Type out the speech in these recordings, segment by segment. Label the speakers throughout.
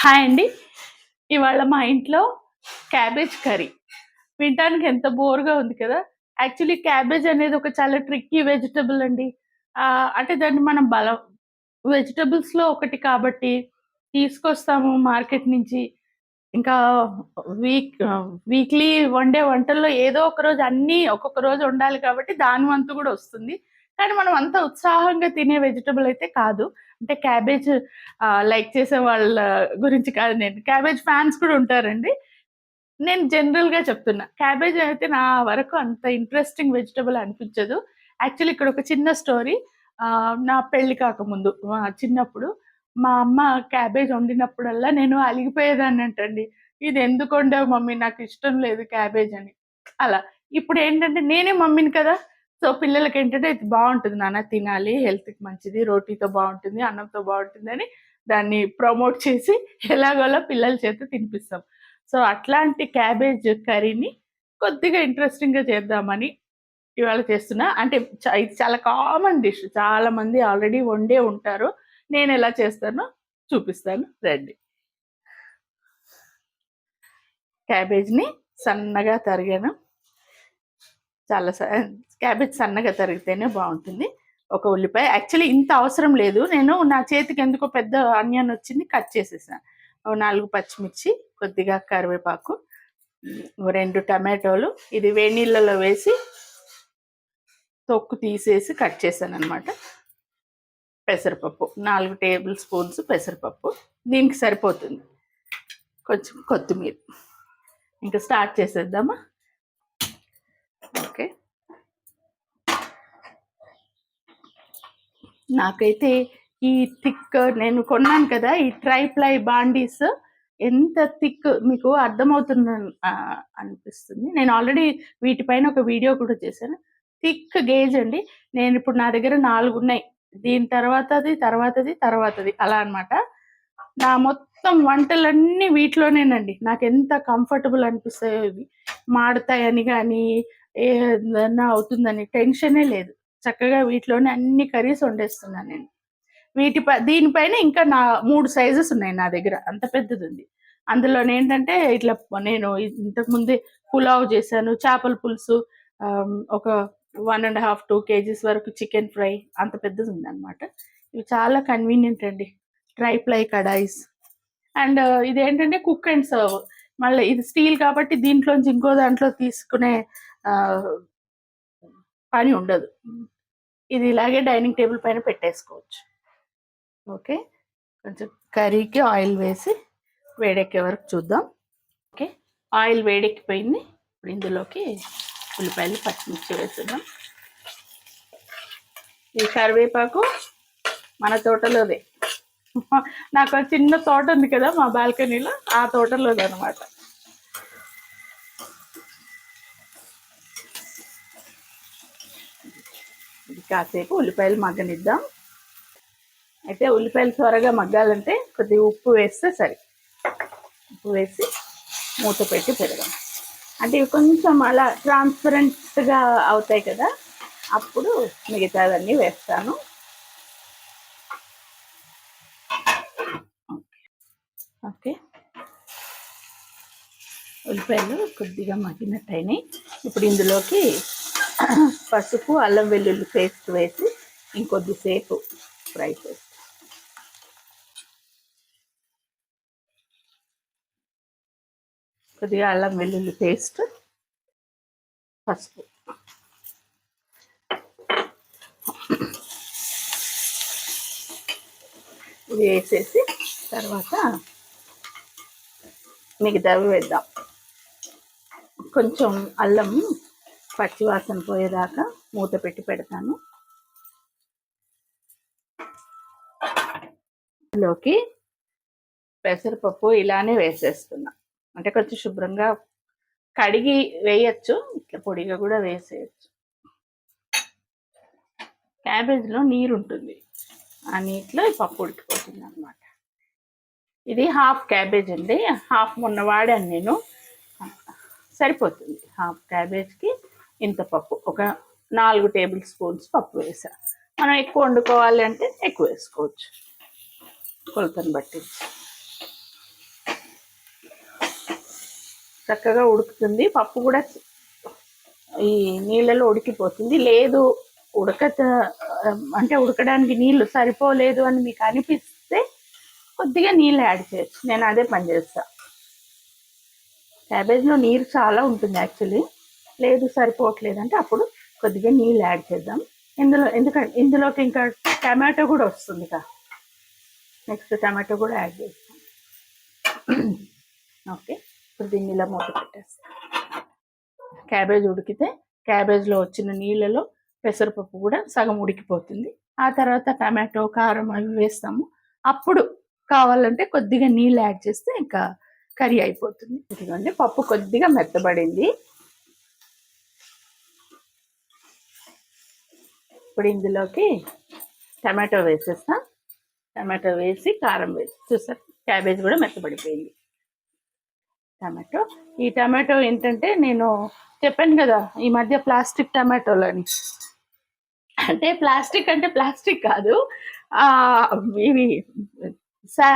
Speaker 1: Hi అండి. ఇవాళ మా ఇంట్లో క్యాబేజ్ కర్రీ. వినటానికి ఎంత బోర్గా ఉంది కదా. యాక్చువల్లీ క్యాబేజ్ అనేది ఒక చాలా ట్రిక్కీ వెజిటబుల్ అండి. అంటే దాన్ని మనం బలం వెజిటబుల్స్లో ఒకటి కాబట్టి తీసుకొస్తాము మార్కెట్ నుంచి. ఇంకా వీక్ వీక్లీ వండే వంటల్లో ఏదో ఒక రోజు అన్నీ ఒక్కొక్క రోజు ఉండాలి కాబట్టి దాని వంతు కూడా వస్తుంది. కానీ మనం అంత ఉత్సాహంగా తినే వెజిటబుల్ అయితే కాదు. అంటే క్యాబేజ్ లైక్ చేసే వాళ్ళ గురించి కాదు నేను. క్యాబేజ్ ఫ్యాన్స్ కూడా ఉంటారండి. నేను జనరల్గా చెప్తున్నా. క్యాబేజ్ అయితే నా వరకు అంత ఇంట్రెస్టింగ్ వెజిటబుల్ అనిపించదు. యాక్చువల్లీ ఇక్కడ ఒక చిన్న స్టోరీ నా పెళ్ళి కాకముందు చిన్నప్పుడు మా అమ్మ క్యాబేజ్ వండినప్పుడల్లా నేను అలిగిపోయేదాన్ని అంటండి. ఇది ఎందుకు వండావు మమ్మీ? నాకు ఇష్టం లేదు క్యాబేజ్ అని. అలా. ఇప్పుడు ఏంటంటే నేనే మమ్మీని కదా. సో పిల్లలకి ఏంటంటే ఇది బాగుంటుంది నాన్న తినాలి హెల్త్కి మంచిది రోటీతో బాగుంటుంది అన్నంతో బాగుంటుంది అని దాన్ని ప్రమోట్ చేసి ఎలాగోలా పిల్లల చేత తినిపిస్తాం. సో అట్లాంటి క్యాబేజ్ కర్రీని కొద్దిగా ఇంట్రెస్టింగ్గా చేద్దామని ఇవాళ చేస్తున్నా. అంటే చ- ఇది చాలా కామన్ డిష్. చాలా మంది ఆల్రెడీ వండే ఉంటారు. నేను ఎలా చేస్తానో చూపిస్తాను. రండి. క్యాబేజ్ని సన్నగా తరిగాను. చాలా స- క్యాబేజ్ సన్నగా తరిగితేనే బాగుంటుంది. ఒక ఉల్లిపాయ. యాక్చువల్లీ ఇంత అవసరం లేదు. నేను నా చేతికి ఎందుకో పెద్ద ఆనియన్ వచ్చింది కట్ చేసేసాను నాలుగు పచ్చిమిర్చి కొద్దిగా కరివేపాకు రెండు టమాటోలు ఇది వేడి నీళ్ళలో వేసి తొక్కు తీసేసి కట్ చేశాను అనమాట పెసరపప్పు. నాలుగు టేబుల్ స్పూన్స్ పెసరపప్పు. దీనికి సరిపోతుంది. కొంచెం కొత్తిమీర. ఇంకా స్టార్ట్ చేసేద్దామా ఓకే నాకైతే ఈ థిక్ నేను కొన్నాను కదా ఈ ట్రైప్లై బాండీస్ ఎంత థిక్ మీకు అర్థమవుతుంది అనిపిస్తుంది. నేను ఆల్రెడీ వీటిపైన ఒక వీడియో కూడా చేశాను. థిక్ గేజ్ అండి. నేను ఇప్పుడు నా దగ్గర నాలుగు ఉన్నాయి. దీని తర్వాతది తర్వాతది తర్వాతది అలా అన్నమాట. నా మొత్తం వంటలన్నీ వీటిలోనేనండి. నాకు ఎంత కంఫర్టబుల్ అనిపిస్తాయో ఇవి. మాడతాయని కానీ ఏదన్నా అవుతుందని టెన్షనే లేదు. చక్కగా వీటిలోనే అన్ని కర్రీస్ వండేస్తున్నాను నేను. వీటి దీనిపైన ఇంకా నా మూడు సైజెస్ ఉన్నాయి నా దగ్గర అంత పెద్దది ఉంది అందులో ఏంటంటే ఇట్లా నేను ఇంతకుముందే పులావ్ చేశాను చేపల పులుసు ఒక one and half two kgs వరకు చికెన్ ఫ్రై అంత పెద్దది ఉంది అనమాట ఇవి చాలా కన్వీనియంట్ అండి డ్రై ఫ్లై కడాయిస్. అండ్ ఇదేంటంటే కుక్ అండ్ సర్వ్ మళ్ళీ ఇది స్టీల్ కాబట్టి దీంట్లోంచి ఇంకో దాంట్లో తీసుకునే పని ఉండదు. ఇది ఇలాగే డైనింగ్ టేబుల్ పైన పెట్టేసుకోవచ్చు. ఓకే. కొంచెం కర్రీకి ఆయిల్ వేసి వేడెక్కే వరకు చూద్దాం. ఓకే. ఆయిల్ వేడెక్కిపోయింది. ఇప్పుడు ఇందులోకి ఉల్లిపాయలు పచ్చిమిర్చి వేసుదాం ఈ కరివేపాకు మన తోటలోదే. నాకు చిన్న తోట ఉంది కదా మా బాల్కనీలో. ఆ తోటలోది అనమాట కాసేపు ఉల్లిపాయలు మగ్గనిద్దాం. అయితే ఉల్లిపాయలు త్వరగా మగ్గాలంటే కొద్దిగా ఉప్పు వేస్తే సరి. ఉప్పు వేసి మూత పెట్టి పెడదాం. అంటే ఇవి కొంచెం అలా ట్రాన్స్పరెంట్గా అవుతాయి కదా అప్పుడు మిగతాదన్నీ వేస్తాను. ఓకే. ఉల్లిపాయలు కొద్దిగా మగ్గినట్టయినాయి. ఇప్పుడు ఇందులోకి పసుపు అల్లం వెల్లుల్లి పేస్ట్ వేసి ఇంకొద్దిసేపు ఫ్రై చేస్తాం. కొద్దిగా అల్లం వెల్లుల్లి పేస్ట్ పసుపు. వేసేసి తర్వాత మిగతావి వేద్దాం. కొంచెం అల్లం పచ్చివాసన పోయేదాకా మూత పెట్టి పెడతాను. లోకి పెసరపప్పు ఇలానే వేసేస్తున్నా. అంటే కొంచెం శుభ్రంగా కడిగి వేయచ్చు ఇట్లా పొడిగా కూడా వేసేయచ్చు. క్యాబేజ్లో నీరు ఉంటుంది ఆ నీటిలో ఈ పప్పు ఉడికిపోతుంది అనమాట ఇది హాఫ్ క్యాబేజ్ అండి. హాఫ్ మొన్న వాడాను నేను. సరిపోతుంది. హాఫ్ క్యాబేజ్కి ఇంత పప్పు. ఒక నాలుగు టేబుల్ స్పూన్స్ పప్పు వేసా. మనం ఎక్కువ వండుకోవాలి అంటే ఎక్కువ వేసుకోవచ్చు. కొలతను బట్టి. చక్కగా ఉడుకుతుంది. పప్పు కూడా ఈ నీళ్ళలో ఉడికిపోతుంది. లేదు ఉడక అంటే ఉడకడానికి నీళ్ళు సరిపోలేదు అని మీకు అనిపిస్తే కొద్దిగా నీళ్ళు యాడ్ చేయొచ్చు. నేను అదే పని చేస్తా. క్యాబేజ్లో నీరు చాలా ఉంటుంది యాక్చువల్లీ. లేదు సరిపోవట్లేదు అంటే అప్పుడు కొద్దిగా నీళ్ళు యాడ్ చేద్దాం. ఇందులో ఎందుకంటే ఇందులోకి ఇంకా టమాటో కూడా వస్తుంది కదా. నెక్స్ట్ టమాటో కూడా యాడ్ చేస్తాం. ఓకే ఇప్పుడు దీన్ని ఇలా మూత పెట్టేస్తాం. క్యాబేజ్ ఉడికితే క్యాబేజ్లో వచ్చిన నీళ్ళలో పెసరపప్పు కూడా సగం ఉడికిపోతుంది. ఆ తర్వాత టమాటో కారం అవి వేస్తాము. అప్పుడు కావాలంటే కొద్దిగా నీళ్ళు యాడ్ చేస్తే ఇంకా కర్రీ అయిపోతుంది. ఇదిగోండి పప్పు కొద్దిగా మెత్తబడింది. ఇప్పుడు ఇందులోకి టమాటో వేసేస్తా. టమాటో వేసి కారం వేసి చూసారు? క్యాబేజ్ కూడా మెత్తబడిపోయింది. టమాటో. ఈ టమాటో ఏంటంటే నేను చెప్పాను కదా ఈ మధ్య ప్లాస్టిక్ టమాటోలని. అంటే ప్లాస్టిక్ అంటే ప్లాస్టిక్ కాదు. ఇవి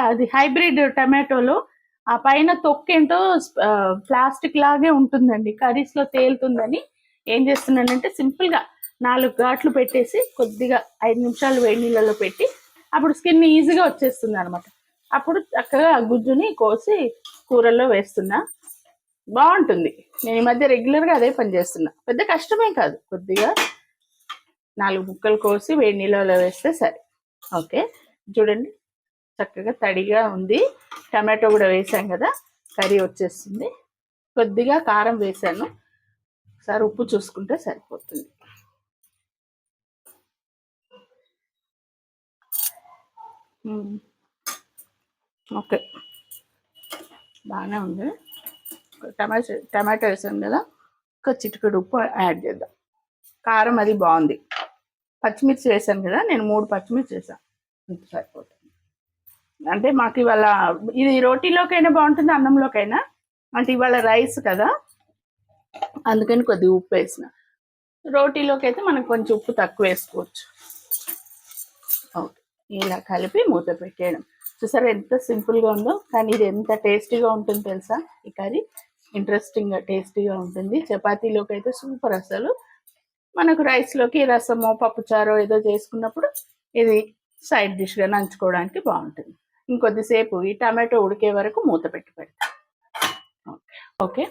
Speaker 1: అది హైబ్రిడ్ టమాటోలు. ఆ పైన తొక్కేంటో ప్లాస్టిక్ లాగే ఉంటుందండి. కర్రీస్లో తేలుతుందని ఏం చేస్తున్నానంటే సింపుల్గా నాలుగు ఘాట్లు పెట్టేసి కొద్దిగా ఐదు నిమిషాలు వేడి నీళ్ళలో పెట్టి అప్పుడు స్కిన్ ఈజీగా వచ్చేస్తుంది అనమాట అప్పుడు చక్కగా గుజ్జుని కోసి కూరల్లో వేస్తున్నా. బాగుంటుంది. నేను ఈ మధ్య రెగ్యులర్గా అదే పని చేస్తున్నా. పెద్ద కష్టమే కాదు. కొద్దిగా నాలుగు ముక్కలు కోసి వేడి నీళ్ళలో వేస్తే సరే. ఓకే? చూడండి. చక్కగా తడిగా ఉంది. టమాటో కూడా వేసాం కదా? కర్రీ వచ్చేస్తుంది. కొద్దిగా కారం వేసాను. ఒకసారి ఉప్పు చూసుకుంటే సరిపోతుంది. ఓకే. బాగానే ఉంది. టమాటో టమాటో వేసాం కదా. ఒక చిటికెడు ఉప్పు యాడ్ చేద్దాం. కారం అది బాగుంది. పచ్చిమిర్చి వేసాను కదా నేను మూడు పచ్చిమిర్చి వేసాను ఇంత సరిపోతుంది. అంటే మాకు ఇవాళ ఇది రోటీలోకైనా బాగుంటుంది అన్నంలోకైనా? అంటే ఇవాళ రైస్ కదా. అందుకని కొద్దిగా ఉప్పు వేసిన. రోటీలోకి అయితే మనం కొంచెం ఉప్పు తక్కువ వేసుకోవచ్చు. ఓకే. ఇలా కలిపి మూత పెట్టేయడం. చూసారా ఎంత సింపుల్గా ఉందో? కానీ ఇది ఎంత టేస్టీగా ఉంటుంది తెలుసా? ఈ కర్రీ ఇంట్రెస్టింగ్గా టేస్టీగా ఉంటుంది. చపాతీలోకి అయితే సూపర్ అసలు. మనకు రైస్లోకి రసమో పప్పుచారో ఏదో చేసుకున్నప్పుడు ఇది సైడ్ డిష్గా నంచుకోవడానికి బాగుంటుంది. ఇంకొద్దిసేపు ఈ టమాటో ఉడికే వరకు మూత పెట్టి పెడతాం. ఓకే. ఓకే.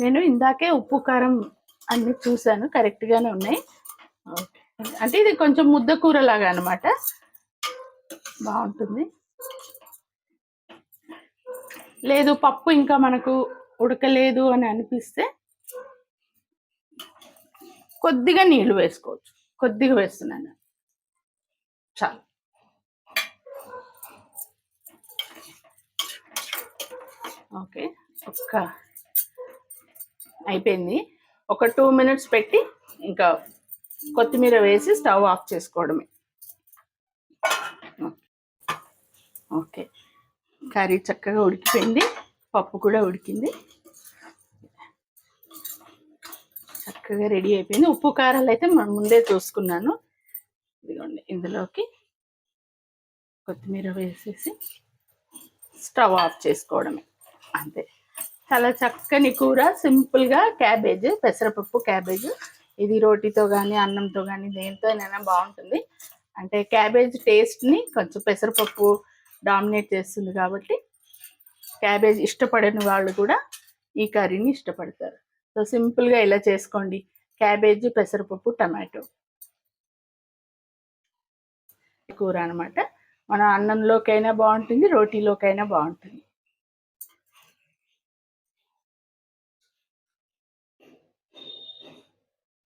Speaker 1: నేను ఇందాకే ఉప్పు కారం అన్ని చూశాను కరెక్ట్గానే ఉన్నాయి. అంటే ఇది కొంచెం ముద్ద కూర లాగా అనమాట బాగుంటుంది. లేదు పప్పు ఇంకా మనకు ఉడకలేదు అని అనిపిస్తే కొద్దిగా నీళ్ళు వేసుకోవచ్చు. కొద్దిగా వేస్తున్నాను. చాలు. ఓకే. ఒక్క అయిపోయింది. ఒక టూ మినిట్స్ పెట్టి ఇంకా కొత్తిమీర వేసి స్టవ్ ఆఫ్ చేసుకోవడమే. ఓకే. కర్రీ చక్కగా ఉడికిపోయింది. పప్పు కూడా ఉడికింది. చక్కగా రెడీ అయిపోయింది. ఉప్పు కారాలు అయితే మనం ముందే చూసుకున్నాను. ఇదిగోండి ఇందులోకి కొత్తిమీర వేసేసి స్టవ్ ఆఫ్ చేసుకోవడమే. అంతే. చాలా చక్కని కూర. సింపుల్గా క్యాబేజ్ పెసరపప్పు క్యాబేజ్ ఇది రోటీతో కానీ అన్నంతో కానీ దేనితోనైనా అయినా బాగుంటుంది. అంటే క్యాబేజ్ టేస్ట్ని కొంచెం పెసరపప్పు డామినేట్ చేస్తుంది కాబట్టి క్యాబేజ్ ఇష్టపడని వాళ్ళు కూడా ఈ కర్రీని ఇష్టపడతారు. సో సింపుల్గా ఇలా చేసుకోండి. క్యాబేజ్ పెసరపప్పు టమాటో. కూర అనమాట మన అన్నంలోకైనా బాగుంటుంది రోటీలోకైనా బాగుంటుంది.